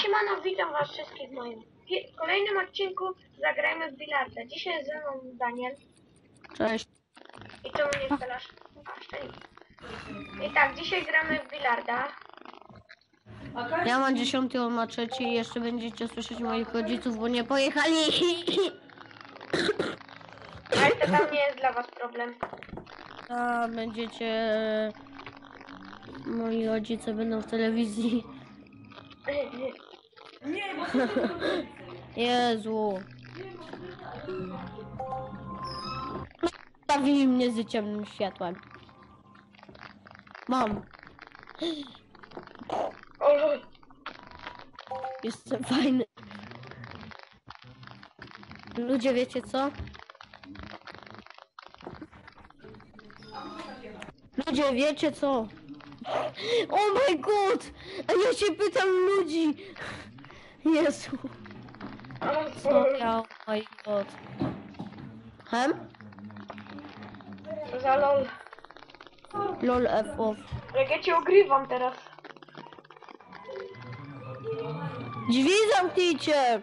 siemano, witam was wszystkich w moim kolejnym odcinku Zagrajmy w Bilarda. Dzisiaj jest ze mną Daniel. Cześć. I czemu nie strzelasz? A, szczęście. I tak, dzisiaj gramy w Bilarda. Ja mam dziesiąty, on ma trzeci i jeszcze będziecie słyszeć moich rodziców, bo nie pojechali. Ale to tam nie jest dla was problem. A będziecie... Moi rodzice będą w telewizji. Jezu. Stawili mnie z ciemnym światłem. Mam. Jestem fajny. Ludzie, wiecie co? Ludzie, wiecie co? Oh my god! A ja się pytam ludzi! Jezu, co ja, oh my god. Hem? Co za lol. Lol F off. Jak ja cię ogrywam teraz. Drzwi zamknijcie!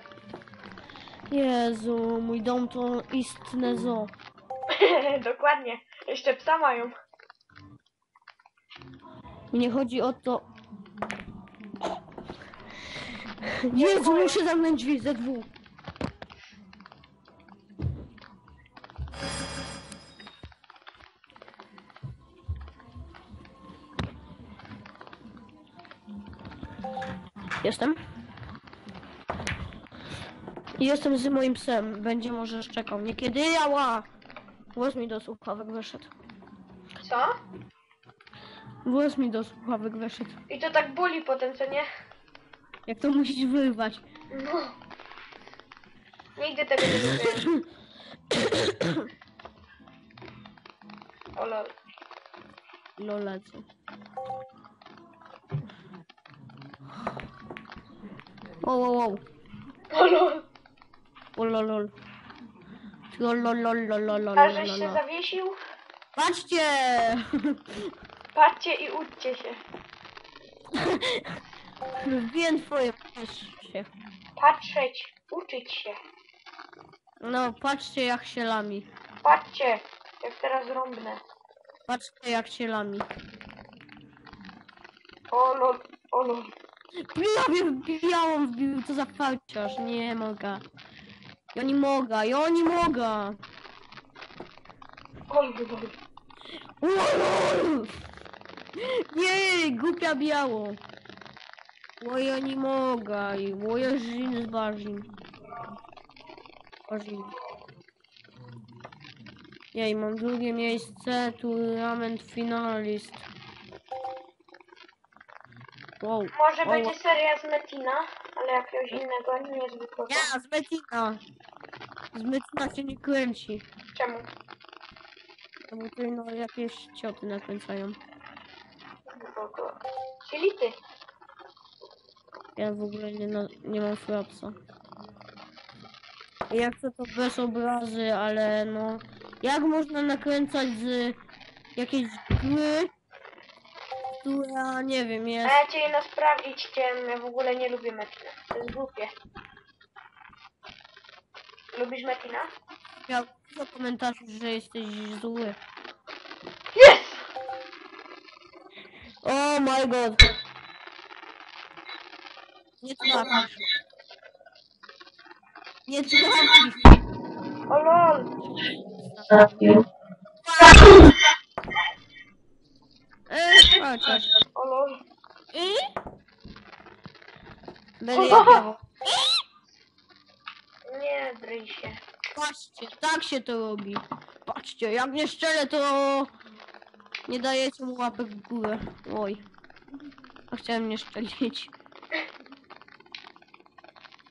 Jezu, mój dom to istne zoo. Dokładnie. Jeszcze psa mają. Nie chodzi o to. Jezu, muszę zamknąć drzwi ze dwóch. Jestem. Jestem z moim psem. Będzie może szczekał. Niekiedy jała. Głos mi do słuchawek wyszedł. Co? Głos mi do słuchawek wyszedł. I to tak boli potem, co nie? Jak to musisz wyrwać? No. Nigdy tego nie zrobiłem. O lol. Lolece. O, o, o. O lol. O, lol, lol. Lol, lol, lol, lol, lol, lol, A lol, żeś się lol. zawiesił? Patrzcie! Patrzcie i uczcie się. Wiem twoje patrzcie. Patrzeć, uczyć się. No, patrzcie jak się lami. Patrzcie, jak teraz rąbnę. Patrzcie jak się lami. O lol, o lol. Prawie wbijałam wbił, to za fałciarz. Nie mogę. Ja nie mogę, ja nie mogę. O lol. Lol! Nie, głupia biało. Bo ja nie mogę. Bo ja żin z barzin. Barzin. Jej, mam drugie miejsce, tournament finalist. Wow. Może O, będzie seria z Metina, ale jakiegoś innego, niezwykłego. Nie, z Metina. Z Metina się nie kręci. Czemu? No bo tutaj no jakieś cioty nakręcają. Czyli ty. Ja w ogóle nie, na, nie mam frapsa. Ja chcę to bez obrazy, ale no... Jak można nakręcać z jakiejś gry, która, nie wiem, A jest... ja cię jedna sprawdzić chciałem, ja w ogóle nie lubię Metina. To jest głupie. Lubisz Metina? Miał dużo komentarzy, że jesteś zły. Jest! Oh my god! Nie trafisz. Nie trafisz. O lol! Eee, chociaż. O lol. I? Będę. Nie bryj się. Patrzcie, tak się to robi. Patrzcie, jak nie szczerze, to nie dajecie mu łapek w górę. Oj. A chciałem nie szczelić.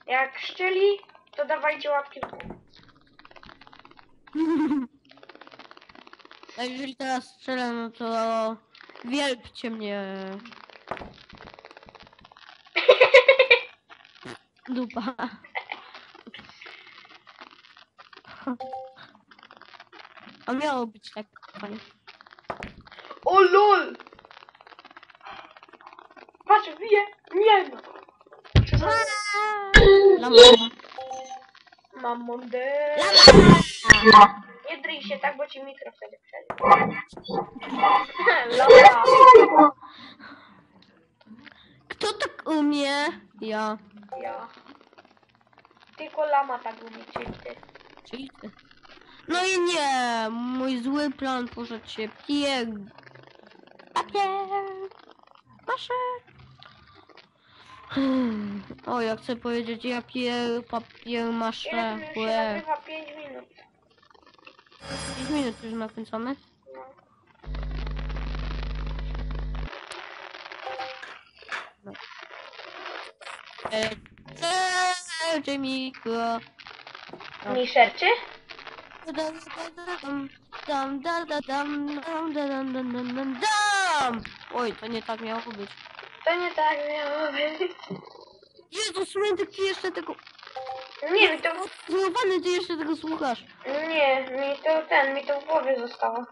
Jak szczeli, to dawajcie łapki w górę. Jeżeli teraz strzelę, no to wielbcie mnie. Dupa. A miało być tak, panie. O lol! Patrz, bije! Nie no! Za Mam mondę. Nie dryj się tak, bo ci mikro wtedy przejdzie. Lama. Kto tak umie? Ja. Ja. Tylko lama tak umie, czyli ty. Czyli ty. No i nie, mój zły plan poszedł się pieg. Papier. Maszę. O, ja chcę powiedzieć, ja pier, papier, Ile maszę. tu już się Łe. nagrywa? 5 minut. 5 minut już nakręcamy. No. E, Cześć, mikro. Mi szerczy? Dam, dam, dam, dam, dam, dam, dam, dam, dam, dam, dam. Oj, to nie tak miało być. To nie tak miało być. Jezus, Mentek, ty jeszcze tego... Nie, mi to... Złapany, ty jeszcze tego słuchasz. Nie, mi to ten, mi to w głowie zostało.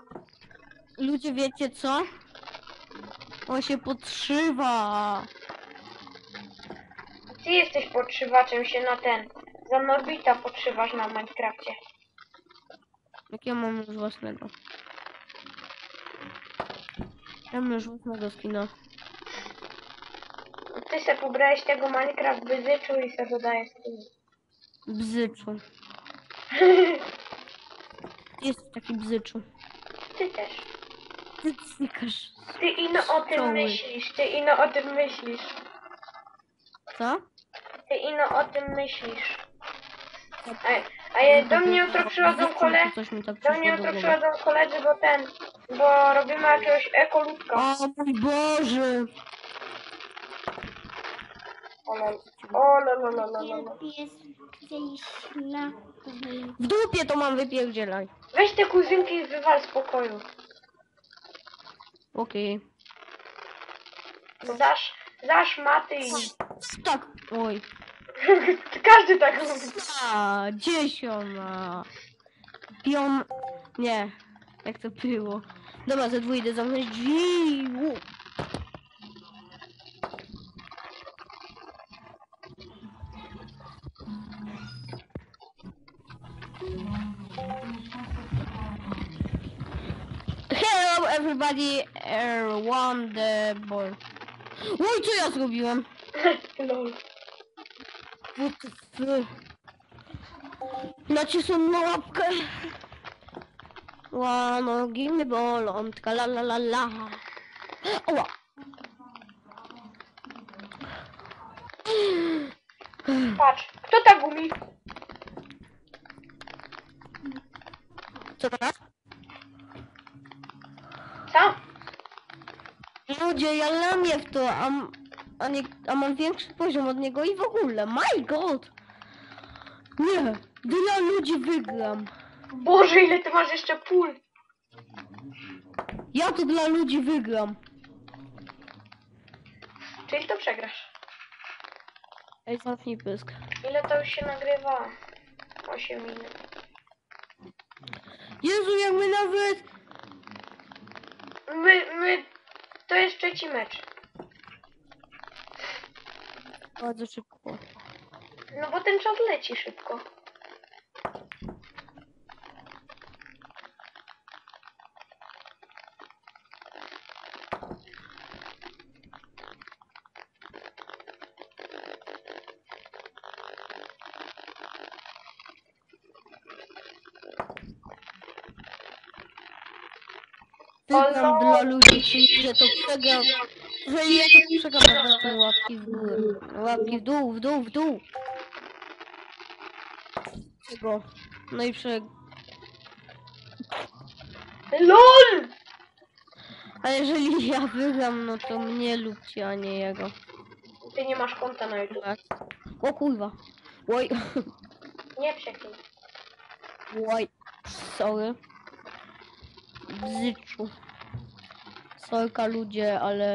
Ludzie, wiecie co? On się podszywa. Ty jesteś podszywaczem się na ten. Za Norbita podszywasz na Minecrafcie. Jak ja mam już własnego. Ja mam już własnego skina. Se pobrałeś tego Minecraft wyzyczu i se dodajesz skin. Bzyczu. Jest taki bzyczu. Ty też. Ty cykasz. Ty ino o tym myślisz, ty ino o tym myślisz. Co? Ty ino o tym myślisz. A, a ja, do mnie jutro przychodzą kole... Coś mi tak Do przyszło mnie do jutro głowy. przychodzą koledzy, bo ten... Bo robimy jakiegoś ekoludka. O mój Boże! O gdzieś na W dupie to mam wypierdzielaj. Weź te kuzynki i wywal z pokoju. Okej. Zasz, zasz maty i... Tak, oj. Każdy tak mówi. A, ona. Pion... Nie. Jak to było? Dobra, ze dwójdę zamknąć drzwi. Hello everybody, everyone the boy. Oj, co ja zrobiłem? Lol. What the f... Nacisłem na łapkę. Ła, nogi mnie bolą, tka la la la la. Oła. Patrz, kto tak gumi? Co teraz? Co? Ludzie, ja lamię w to, a, m- a, nie, a mam większy poziom od niego i w ogóle. My god! Nie, dla ludzi wygram. Boże, ile ty masz jeszcze pól. Ja to dla ludzi wygram. Czyli to przegrasz. Ej, zamknij pysk. Ile to już się nagrywa? 8 minut. Jezu, jak my nawet... My, my... To jest trzeci mecz. Bardzo szybko. No bo ten czas leci szybko. O, dla ludzi, czyli że to przegram. Że ja to przegram po prostu łapki w górę. Łapki w dół, w dół, w dół. Tego. No i prze... LOL! A jeżeli ja wygram, no to mnie lubcie, a nie jego. Ty nie masz konta na YouTube. Tak. O kurwa. Oj, Nie przeklij. oj. Sorry. Bzyczu. Sorka ludzie, ale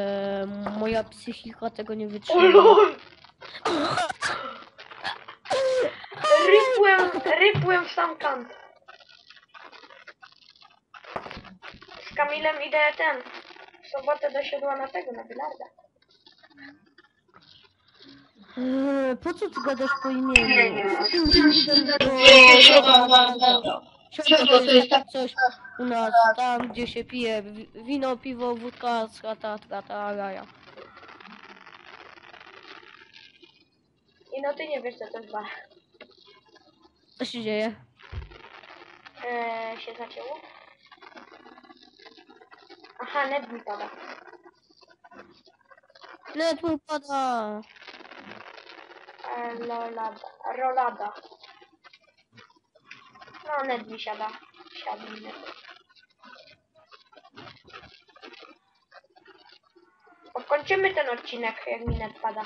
moja psychika tego nie O wytrzyma. LOL! Rypłem, rypłem w sam kant. Z Kamilem idę ten. W sobotę do siodła na tego, na bilarda. Eee, po co ty gadasz po imieniu? Tym ślubem to... Siodło to jest tak coś u nas, tam gdzie się pije wi- wino, piwo, wódka, strata, trata, raja. I no ty nie wiesz co to bar. Co się dzieje? Eee, się zacięło? Aha, net mi pada. Net mu pada. Eee, lolada. Rolada. No, net mi siada. Siada mi net. Kończymy ten odcinek, jak mi net pada.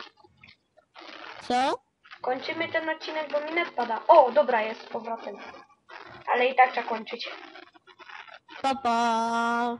Co? Kończymy ten odcinek, bo mi net pada. O, dobra, jest z powrotem. Ale i tak trzeba kończyć. Pa, pa.